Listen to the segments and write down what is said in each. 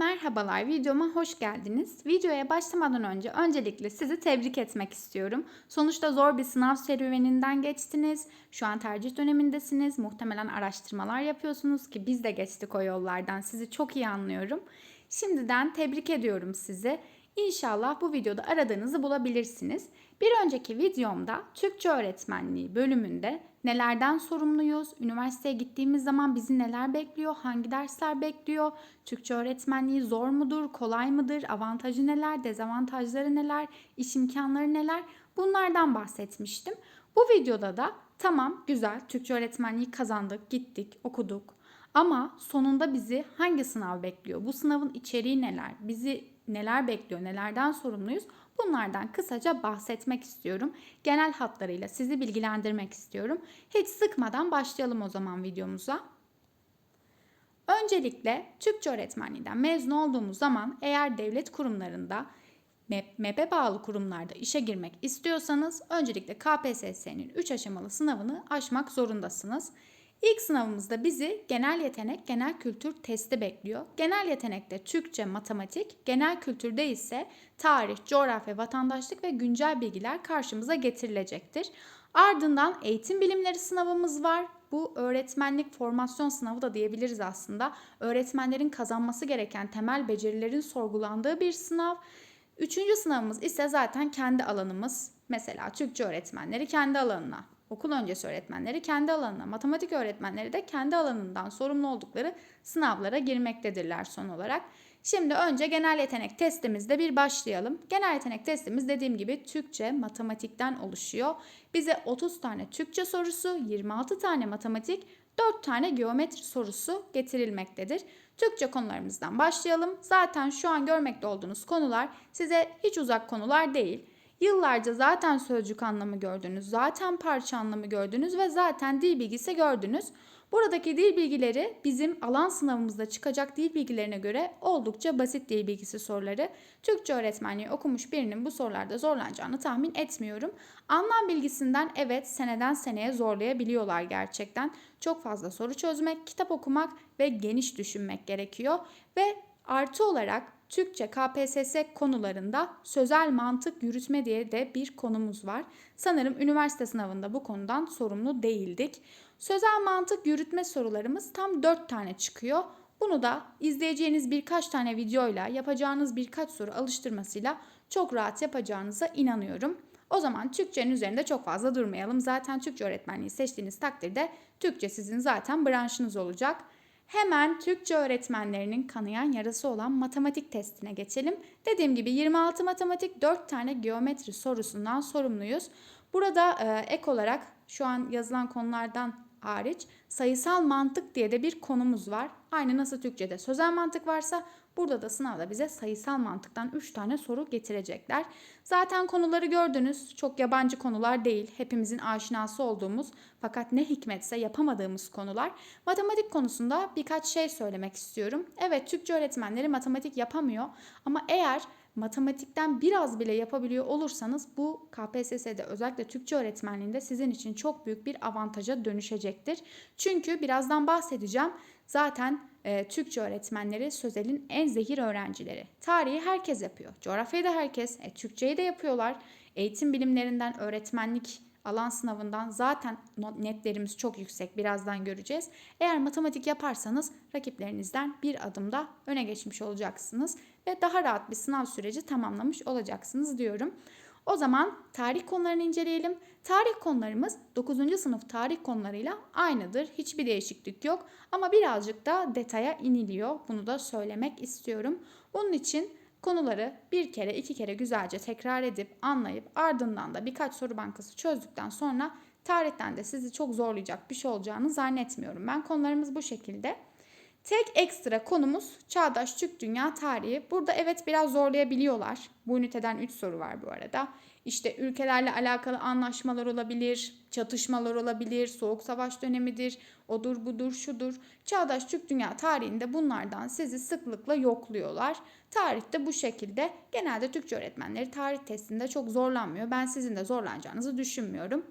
Merhabalar, videoma hoş geldiniz. Videoya başlamadan önce öncelikle sizi tebrik etmek istiyorum. Sonuçta zor bir sınav serüveninden geçtiniz. Şu an tercih dönemindesiniz. Muhtemelen araştırmalar yapıyorsunuz ki biz de geçtik o yollardan. Sizi çok iyi anlıyorum. Şimdiden tebrik ediyorum sizi. İnşallah bu videoda aradığınızı bulabilirsiniz. Bir önceki videomda Türkçe öğretmenliği bölümünde nelerden sorumluyuz, üniversiteye gittiğimiz zaman bizi neler bekliyor, hangi dersler bekliyor, Türkçe öğretmenliği zor mudur, kolay mıdır, avantajı neler, dezavantajları neler, iş imkanları neler bunlardan bahsetmiştim. Bu videoda da tamam güzel Türkçe öğretmenliği kazandık, gittik, okuduk. Ama sonunda bizi hangi sınav bekliyor? Bu sınavın içeriği neler? Bizi neler bekliyor? Nelerden sorumluyuz? Bunlardan kısaca bahsetmek istiyorum. Genel hatlarıyla sizi bilgilendirmek istiyorum. Hiç sıkmadan başlayalım o zaman videomuza. Öncelikle Türkçe öğretmenliğinden mezun olduğumuz zaman eğer devlet kurumlarında MEP'e bağlı kurumlarda işe girmek istiyorsanız öncelikle KPSS'nin 3 aşamalı sınavını aşmak zorundasınız. İlk sınavımızda bizi genel yetenek, genel kültür testi bekliyor. Genel yetenekte Türkçe, matematik, genel kültürde ise tarih, coğrafya, vatandaşlık ve güncel bilgiler karşımıza getirilecektir. Ardından eğitim bilimleri sınavımız var. Bu öğretmenlik formasyon sınavı da diyebiliriz aslında. Öğretmenlerin kazanması gereken temel becerilerin sorgulandığı bir sınav. Üçüncü sınavımız ise zaten kendi alanımız. Mesela Türkçe öğretmenleri kendi alanına, okul öncesi öğretmenleri kendi alanına, matematik öğretmenleri de kendi alanından sorumlu oldukları sınavlara girmektedirler son olarak. Şimdi önce genel yetenek testimizde bir başlayalım. Genel yetenek testimiz dediğim gibi Türkçe, matematikten oluşuyor. Bize 30 tane Türkçe sorusu, 26 tane matematik, 4 tane geometri sorusu getirilmektedir. Türkçe konularımızdan başlayalım. Zaten şu an görmekte olduğunuz konular size hiç uzak konular değil. Yıllarca zaten sözcük anlamı gördünüz, zaten parça anlamı gördünüz ve zaten dil bilgisi gördünüz. Buradaki dil bilgileri bizim alan sınavımızda çıkacak dil bilgilerine göre oldukça basit dil bilgisi soruları. Türkçe öğretmenliği okumuş birinin bu sorularda zorlanacağını tahmin etmiyorum. Anlam bilgisinden evet seneden seneye zorlayabiliyorlar gerçekten. Çok fazla soru çözmek, kitap okumak ve geniş düşünmek gerekiyor. Ve artı olarak Türkçe KPSS konularında sözel mantık yürütme diye de bir konumuz var. Sanırım üniversite sınavında bu konudan sorumlu değildik. Sözel mantık yürütme sorularımız tam 4 tane çıkıyor. Bunu da izleyeceğiniz birkaç tane videoyla yapacağınız birkaç soru alıştırmasıyla çok rahat yapacağınıza inanıyorum. O zaman Türkçenin üzerinde çok fazla durmayalım. Zaten Türkçe öğretmenliği seçtiğiniz takdirde Türkçe sizin zaten branşınız olacak. Hemen Türkçe öğretmenlerinin kanayan yarası olan matematik testine geçelim. Dediğim gibi 26 matematik 4 tane geometri sorusundan sorumluyuz. Burada e, ek olarak şu an yazılan konulardan hariç sayısal mantık diye de bir konumuz var. Aynı nasıl Türkçe'de sözel mantık varsa burada da sınavda bize sayısal mantıktan 3 tane soru getirecekler. Zaten konuları gördünüz. Çok yabancı konular değil. Hepimizin aşinası olduğumuz fakat ne hikmetse yapamadığımız konular. Matematik konusunda birkaç şey söylemek istiyorum. Evet Türkçe öğretmenleri matematik yapamıyor ama eğer matematikten biraz bile yapabiliyor olursanız bu KPSS'de özellikle Türkçe öğretmenliğinde sizin için çok büyük bir avantaja dönüşecektir. Çünkü birazdan bahsedeceğim. Zaten e, Türkçe öğretmenleri sözelin en zehir öğrencileri. Tarihi herkes yapıyor. Coğrafyayı da herkes, e, Türkçeyi de yapıyorlar. Eğitim bilimlerinden öğretmenlik alan sınavından zaten netlerimiz çok yüksek. Birazdan göreceğiz. Eğer matematik yaparsanız rakiplerinizden bir adımda öne geçmiş olacaksınız ve daha rahat bir sınav süreci tamamlamış olacaksınız diyorum. O zaman tarih konularını inceleyelim. Tarih konularımız 9. sınıf tarih konularıyla aynıdır. Hiçbir değişiklik yok ama birazcık da detaya iniliyor. Bunu da söylemek istiyorum. Bunun için konuları bir kere iki kere güzelce tekrar edip anlayıp ardından da birkaç soru bankası çözdükten sonra tarihten de sizi çok zorlayacak bir şey olacağını zannetmiyorum. Ben konularımız bu şekilde. Tek ekstra konumuz Çağdaş Türk Dünya Tarihi. Burada evet biraz zorlayabiliyorlar. Bu üniteden 3 soru var bu arada. İşte ülkelerle alakalı anlaşmalar olabilir, çatışmalar olabilir, soğuk savaş dönemidir, odur budur şudur. Çağdaş Türk Dünya tarihinde bunlardan sizi sıklıkla yokluyorlar. Tarihte bu şekilde genelde Türkçe öğretmenleri tarih testinde çok zorlanmıyor. Ben sizin de zorlanacağınızı düşünmüyorum.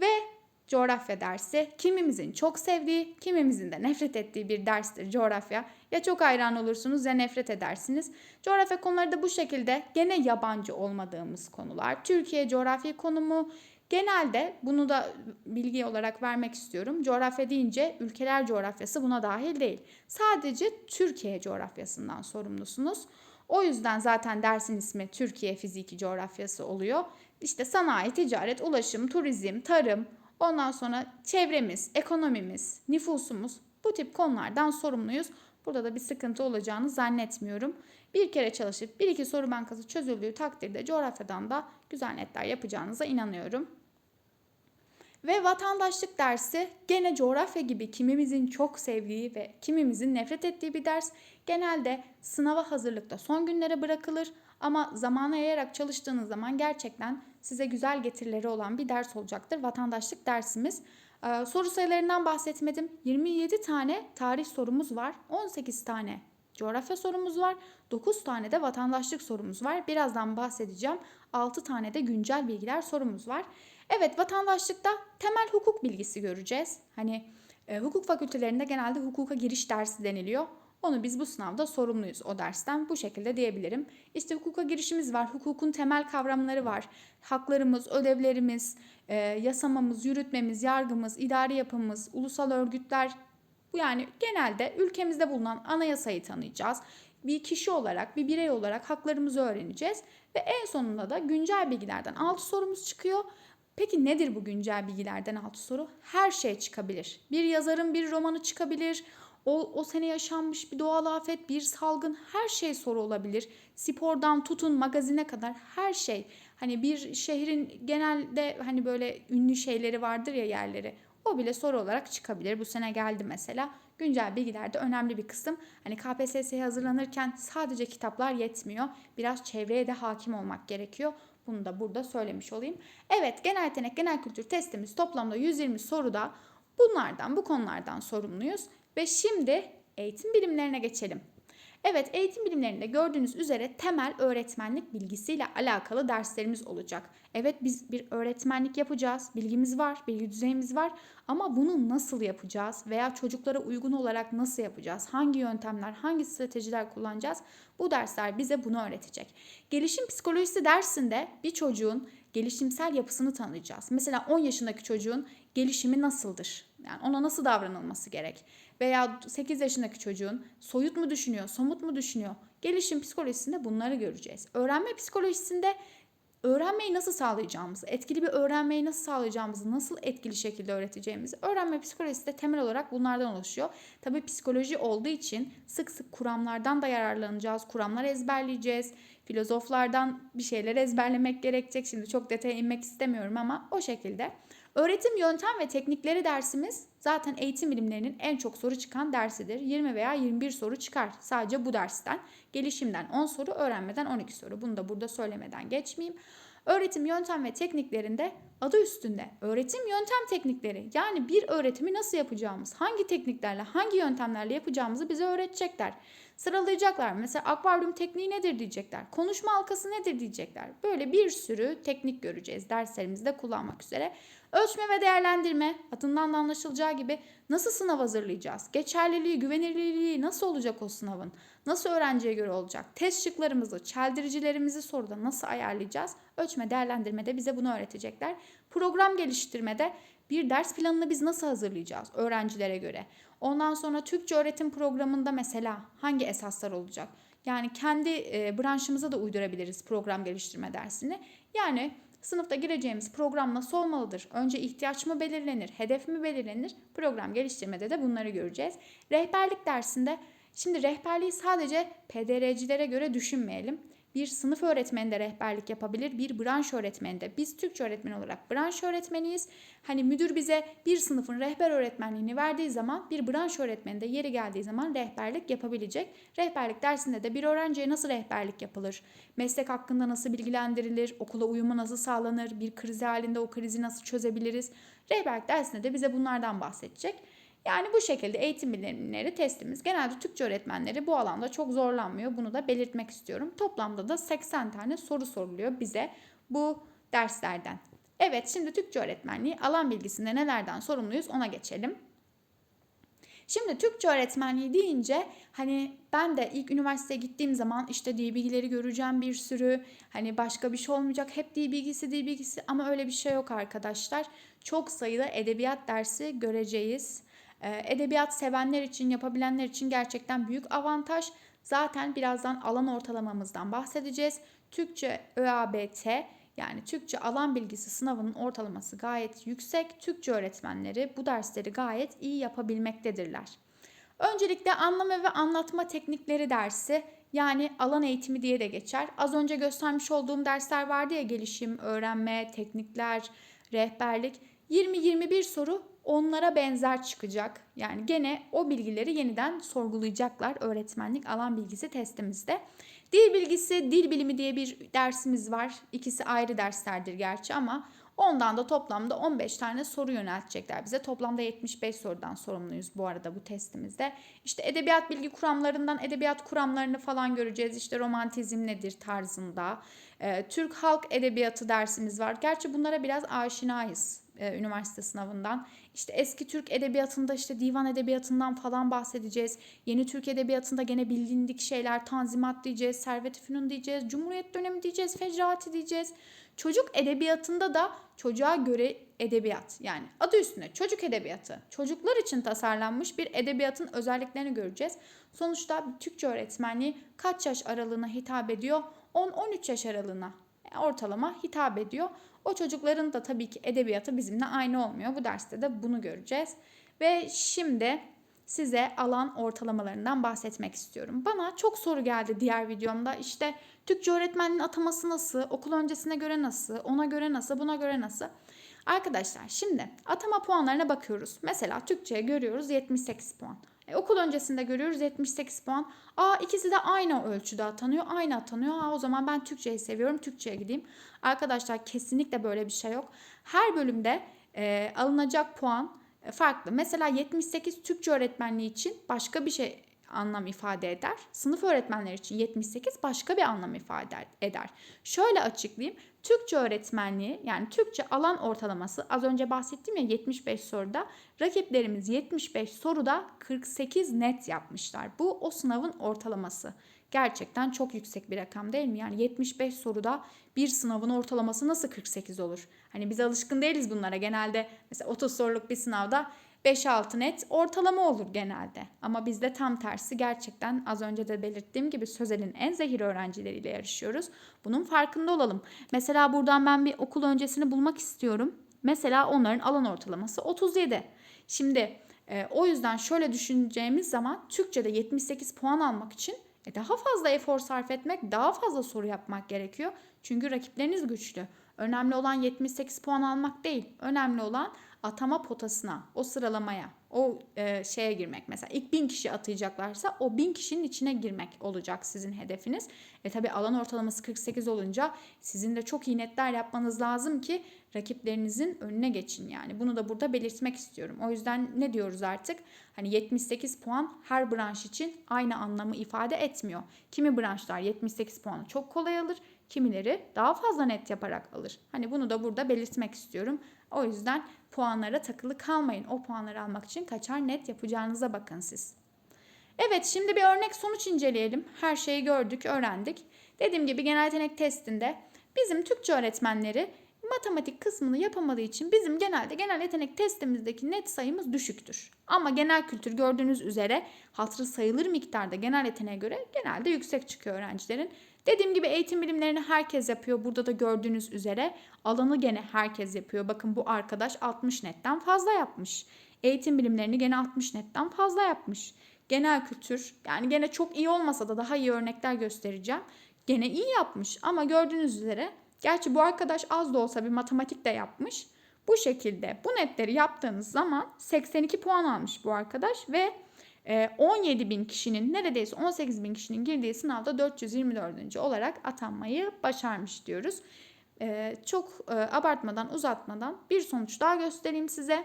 Ve coğrafya dersi kimimizin çok sevdiği, kimimizin de nefret ettiği bir derstir coğrafya. Ya çok hayran olursunuz ya nefret edersiniz. Coğrafya konuları da bu şekilde gene yabancı olmadığımız konular. Türkiye coğrafya konumu genelde bunu da bilgi olarak vermek istiyorum. Coğrafya deyince ülkeler coğrafyası buna dahil değil. Sadece Türkiye coğrafyasından sorumlusunuz. O yüzden zaten dersin ismi Türkiye Fiziki Coğrafyası oluyor. İşte sanayi, ticaret, ulaşım, turizm, tarım, ondan sonra çevremiz, ekonomimiz, nüfusumuz bu tip konulardan sorumluyuz. Burada da bir sıkıntı olacağını zannetmiyorum. Bir kere çalışıp bir iki soru bankası çözüldüğü takdirde coğrafyadan da güzel netler yapacağınıza inanıyorum. Ve vatandaşlık dersi gene coğrafya gibi kimimizin çok sevdiği ve kimimizin nefret ettiği bir ders. Genelde sınava hazırlıkta son günlere bırakılır ama zamana yayarak çalıştığınız zaman gerçekten size güzel getirileri olan bir ders olacaktır vatandaşlık dersimiz. Ee, soru sayılarından bahsetmedim. 27 tane tarih sorumuz var. 18 tane coğrafya sorumuz var. 9 tane de vatandaşlık sorumuz var. Birazdan bahsedeceğim. 6 tane de güncel bilgiler sorumuz var. Evet vatandaşlıkta temel hukuk bilgisi göreceğiz. Hani e, hukuk fakültelerinde genelde hukuka giriş dersi deniliyor. Onu biz bu sınavda sorumluyuz o dersten. Bu şekilde diyebilirim. İşte hukuka girişimiz var. Hukukun temel kavramları var. Haklarımız, ödevlerimiz, e, yasamamız, yürütmemiz, yargımız, idari yapımız, ulusal örgütler. Bu yani genelde ülkemizde bulunan anayasayı tanıyacağız. Bir kişi olarak, bir birey olarak haklarımızı öğreneceğiz. Ve en sonunda da güncel bilgilerden 6 sorumuz çıkıyor. Peki nedir bu güncel bilgilerden altı soru? Her şey çıkabilir. Bir yazarın bir romanı çıkabilir. O, o sene yaşanmış bir doğal afet, bir salgın her şey soru olabilir. Spordan tutun magazine kadar her şey. Hani bir şehrin genelde hani böyle ünlü şeyleri vardır ya yerleri. O bile soru olarak çıkabilir. Bu sene geldi mesela. Güncel bilgilerde önemli bir kısım. Hani KPSS'ye hazırlanırken sadece kitaplar yetmiyor. Biraz çevreye de hakim olmak gerekiyor. Bunu da burada söylemiş olayım. Evet genel yetenek genel kültür testimiz toplamda 120 soruda bunlardan bu konulardan sorumluyuz. Ve şimdi eğitim bilimlerine geçelim. Evet eğitim bilimlerinde gördüğünüz üzere temel öğretmenlik bilgisiyle alakalı derslerimiz olacak. Evet biz bir öğretmenlik yapacağız. Bilgimiz var, bilgi düzeyimiz var ama bunu nasıl yapacağız veya çocuklara uygun olarak nasıl yapacağız? Hangi yöntemler, hangi stratejiler kullanacağız? Bu dersler bize bunu öğretecek. Gelişim psikolojisi dersinde bir çocuğun gelişimsel yapısını tanıyacağız. Mesela 10 yaşındaki çocuğun gelişimi nasıldır? Yani ona nasıl davranılması gerek? Veya 8 yaşındaki çocuğun soyut mu düşünüyor, somut mu düşünüyor? Gelişim psikolojisinde bunları göreceğiz. Öğrenme psikolojisinde öğrenmeyi nasıl sağlayacağımızı, etkili bir öğrenmeyi nasıl sağlayacağımızı, nasıl etkili şekilde öğreteceğimizi öğrenme psikolojisi de temel olarak bunlardan oluşuyor. Tabii psikoloji olduğu için sık sık kuramlardan da yararlanacağız, kuramlar ezberleyeceğiz, filozoflardan bir şeyler ezberlemek gerekecek. Şimdi çok detaya inmek istemiyorum ama o şekilde. Öğretim yöntem ve teknikleri dersimiz zaten eğitim bilimlerinin en çok soru çıkan dersidir. 20 veya 21 soru çıkar sadece bu dersten. Gelişimden 10 soru, öğrenmeden 12 soru. Bunu da burada söylemeden geçmeyeyim. Öğretim yöntem ve tekniklerinde adı üstünde öğretim yöntem teknikleri yani bir öğretimi nasıl yapacağımız, hangi tekniklerle, hangi yöntemlerle yapacağımızı bize öğretecekler. Sıralayacaklar. Mesela akvaryum tekniği nedir diyecekler. Konuşma halkası nedir diyecekler. Böyle bir sürü teknik göreceğiz derslerimizde kullanmak üzere. Ölçme ve değerlendirme adından da anlaşılacağı gibi nasıl sınav hazırlayacağız? Geçerliliği, güvenilirliği nasıl olacak o sınavın? Nasıl öğrenciye göre olacak? Test şıklarımızı, çeldiricilerimizi soruda nasıl ayarlayacağız? Ölçme, değerlendirmede bize bunu öğretecekler. Program geliştirmede bir ders planını biz nasıl hazırlayacağız öğrencilere göre? Ondan sonra Türkçe öğretim programında mesela hangi esaslar olacak? Yani kendi branşımıza da uydurabiliriz program geliştirme dersini. Yani Sınıfta gireceğimiz program nasıl olmalıdır? Önce ihtiyaç mı belirlenir? Hedef mi belirlenir? Program geliştirmede de bunları göreceğiz. Rehberlik dersinde şimdi rehberliği sadece PDR'cilere göre düşünmeyelim bir sınıf öğretmeni de rehberlik yapabilir, bir branş öğretmeni de. Biz Türkçe öğretmeni olarak branş öğretmeniyiz. Hani müdür bize bir sınıfın rehber öğretmenliğini verdiği zaman bir branş öğretmeni de yeri geldiği zaman rehberlik yapabilecek. Rehberlik dersinde de bir öğrenciye nasıl rehberlik yapılır? Meslek hakkında nasıl bilgilendirilir? Okula uyumu nasıl sağlanır? Bir kriz halinde o krizi nasıl çözebiliriz? Rehberlik dersinde de bize bunlardan bahsedecek. Yani bu şekilde eğitim bilimleri testimiz. Genelde Türkçe öğretmenleri bu alanda çok zorlanmıyor. Bunu da belirtmek istiyorum. Toplamda da 80 tane soru soruluyor bize bu derslerden. Evet şimdi Türkçe öğretmenliği alan bilgisinde nelerden sorumluyuz ona geçelim. Şimdi Türkçe öğretmenliği deyince hani ben de ilk üniversiteye gittiğim zaman işte dil bilgileri göreceğim bir sürü. Hani başka bir şey olmayacak. Hep dil bilgisi, dil bilgisi ama öyle bir şey yok arkadaşlar. Çok sayıda edebiyat dersi göreceğiz. Ee, edebiyat sevenler için, yapabilenler için gerçekten büyük avantaj. Zaten birazdan alan ortalamamızdan bahsedeceğiz. Türkçe ÖABT yani Türkçe alan bilgisi sınavının ortalaması gayet yüksek. Türkçe öğretmenleri bu dersleri gayet iyi yapabilmektedirler. Öncelikle anlama ve anlatma teknikleri dersi yani alan eğitimi diye de geçer. Az önce göstermiş olduğum dersler vardı ya gelişim, öğrenme, teknikler, rehberlik. 20-21 soru onlara benzer çıkacak. Yani gene o bilgileri yeniden sorgulayacaklar öğretmenlik alan bilgisi testimizde. Dil bilgisi, dil bilimi diye bir dersimiz var. İkisi ayrı derslerdir gerçi ama ondan da toplamda 15 tane soru yöneltecekler bize. Toplamda 75 sorudan sorumluyuz bu arada bu testimizde. İşte edebiyat bilgi kuramlarından edebiyat kuramlarını falan göreceğiz. İşte romantizm nedir tarzında. Ee, Türk halk edebiyatı dersimiz var. Gerçi bunlara biraz aşinayız e, üniversite sınavından. İşte eski Türk edebiyatında işte divan edebiyatından falan bahsedeceğiz. Yeni Türk edebiyatında gene bilindik şeyler Tanzimat diyeceğiz, Servet-i Fünun diyeceğiz, Cumhuriyet dönemi diyeceğiz, Fecrati diyeceğiz. Çocuk edebiyatında da çocuğa göre edebiyat yani adı üstünde çocuk edebiyatı. Çocuklar için tasarlanmış bir edebiyatın özelliklerini göreceğiz. Sonuçta Türkçe öğretmenliği kaç yaş aralığına hitap ediyor? 10-13 yaş aralığına ortalama hitap ediyor. O çocukların da tabii ki edebiyatı bizimle aynı olmuyor. Bu derste de bunu göreceğiz. Ve şimdi size alan ortalamalarından bahsetmek istiyorum. Bana çok soru geldi diğer videomda. İşte Türkçe öğretmenliğin ataması nasıl, okul öncesine göre nasıl, ona göre nasıl, buna göre nasıl? Arkadaşlar şimdi atama puanlarına bakıyoruz. Mesela Türkçe'ye görüyoruz 78 puan. E, okul öncesinde görüyoruz 78 puan. Aa ikisi de aynı ölçüde atanıyor. Aynı atanıyor. Ha o zaman ben Türkçeyi seviyorum. Türkçe'ye gideyim. Arkadaşlar kesinlikle böyle bir şey yok. Her bölümde e, alınacak puan e, farklı. Mesela 78 Türkçe öğretmenliği için başka bir şey anlam ifade eder. Sınıf öğretmenleri için 78 başka bir anlam ifade eder. Şöyle açıklayayım. Türkçe öğretmenliği yani Türkçe alan ortalaması az önce bahsettiğim ya 75 soruda rakiplerimiz 75 soruda 48 net yapmışlar. Bu o sınavın ortalaması. Gerçekten çok yüksek bir rakam değil mi? Yani 75 soruda bir sınavın ortalaması nasıl 48 olur? Hani biz alışkın değiliz bunlara. Genelde mesela 30 soruluk bir sınavda 5-6 net ortalama olur genelde. Ama bizde tam tersi gerçekten az önce de belirttiğim gibi Sözel'in en zehir öğrencileriyle yarışıyoruz. Bunun farkında olalım. Mesela buradan ben bir okul öncesini bulmak istiyorum. Mesela onların alan ortalaması 37. Şimdi e, o yüzden şöyle düşüneceğimiz zaman Türkçe'de 78 puan almak için e, daha fazla efor sarf etmek, daha fazla soru yapmak gerekiyor. Çünkü rakipleriniz güçlü. Önemli olan 78 puan almak değil. Önemli olan atama potasına, o sıralamaya, o e, şeye girmek. Mesela ilk bin kişi atayacaklarsa o bin kişinin içine girmek olacak sizin hedefiniz. E tabi alan ortalaması 48 olunca sizin de çok iyi netler yapmanız lazım ki rakiplerinizin önüne geçin yani. Bunu da burada belirtmek istiyorum. O yüzden ne diyoruz artık? Hani 78 puan her branş için aynı anlamı ifade etmiyor. Kimi branşlar 78 puanı çok kolay alır, kimileri daha fazla net yaparak alır. Hani bunu da burada belirtmek istiyorum. O yüzden puanlara takılı kalmayın. O puanları almak için kaçar net yapacağınıza bakın siz. Evet şimdi bir örnek sonuç inceleyelim. Her şeyi gördük, öğrendik. Dediğim gibi genel yetenek testinde bizim Türkçe öğretmenleri matematik kısmını yapamadığı için bizim genelde genel yetenek testimizdeki net sayımız düşüktür. Ama genel kültür gördüğünüz üzere hatırı sayılır miktarda genel yeteneğe göre genelde yüksek çıkıyor öğrencilerin. Dediğim gibi eğitim bilimlerini herkes yapıyor. Burada da gördüğünüz üzere alanı gene herkes yapıyor. Bakın bu arkadaş 60 netten fazla yapmış. Eğitim bilimlerini gene 60 netten fazla yapmış. Genel kültür yani gene çok iyi olmasa da daha iyi örnekler göstereceğim. Gene iyi yapmış ama gördüğünüz üzere gerçi bu arkadaş az da olsa bir matematik de yapmış. Bu şekilde bu netleri yaptığınız zaman 82 puan almış bu arkadaş ve 17 ee, bin kişinin neredeyse 18 bin kişinin girdiği sınavda 424. olarak atanmayı başarmış diyoruz. Ee, çok e, abartmadan uzatmadan bir sonuç daha göstereyim size.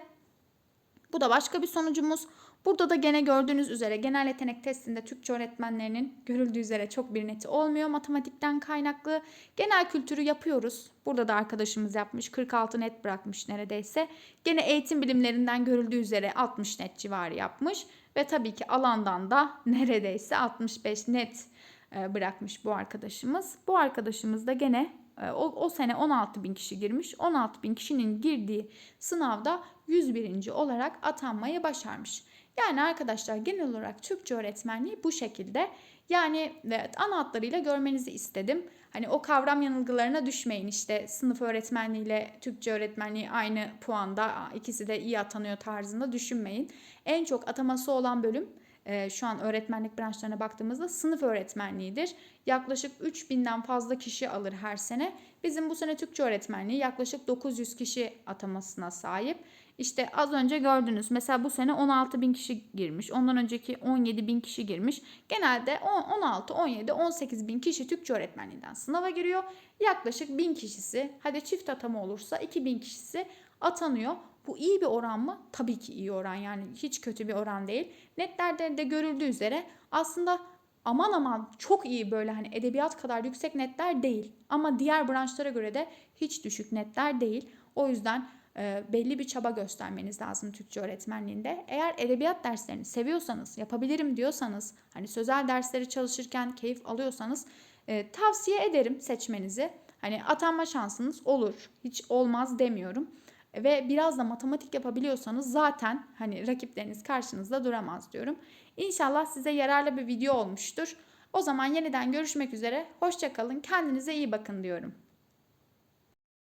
Bu da başka bir sonucumuz. Burada da gene gördüğünüz üzere genel yetenek testinde Türkçe öğretmenlerinin görüldüğü üzere çok bir neti olmuyor matematikten kaynaklı. Genel kültürü yapıyoruz. Burada da arkadaşımız yapmış 46 net bırakmış neredeyse. Gene eğitim bilimlerinden görüldüğü üzere 60 net civarı yapmış. Ve tabii ki alandan da neredeyse 65 net e, bırakmış bu arkadaşımız. Bu arkadaşımız da gene e, o, o sene 16 bin kişi girmiş. 16 bin kişinin girdiği sınavda 101. olarak atanmayı başarmış. Yani arkadaşlar genel olarak Türkçe öğretmenliği bu şekilde. Yani evet, ana hatlarıyla görmenizi istedim. Hani o kavram yanılgılarına düşmeyin. İşte sınıf öğretmenliği ile Türkçe öğretmenliği aynı puanda ikisi de iyi atanıyor tarzında düşünmeyin. En çok ataması olan bölüm e, şu an öğretmenlik branşlarına baktığımızda sınıf öğretmenliğidir. Yaklaşık 3000'den fazla kişi alır her sene. Bizim bu sene Türkçe öğretmenliği yaklaşık 900 kişi atamasına sahip. İşte az önce gördünüz. Mesela bu sene 16 bin kişi girmiş. Ondan önceki 17 bin kişi girmiş. Genelde 16, 17, 18 bin kişi Türkçe öğretmenliğinden sınava giriyor. Yaklaşık 1000 kişisi, hadi çift atama olursa 2000 kişisi atanıyor. Bu iyi bir oran mı? Tabii ki iyi oran yani hiç kötü bir oran değil. Netlerde de görüldüğü üzere aslında aman aman çok iyi böyle hani edebiyat kadar yüksek netler değil. Ama diğer branşlara göre de hiç düşük netler değil. O yüzden e, belli bir çaba göstermeniz lazım Türkçe öğretmenliğinde. Eğer edebiyat derslerini seviyorsanız, yapabilirim diyorsanız, hani sözel dersleri çalışırken keyif alıyorsanız e, tavsiye ederim seçmenizi. Hani atanma şansınız olur. Hiç olmaz demiyorum. Ve biraz da matematik yapabiliyorsanız zaten hani rakipleriniz karşınızda duramaz diyorum. İnşallah size yararlı bir video olmuştur. O zaman yeniden görüşmek üzere. Hoşçakalın. Kendinize iyi bakın diyorum.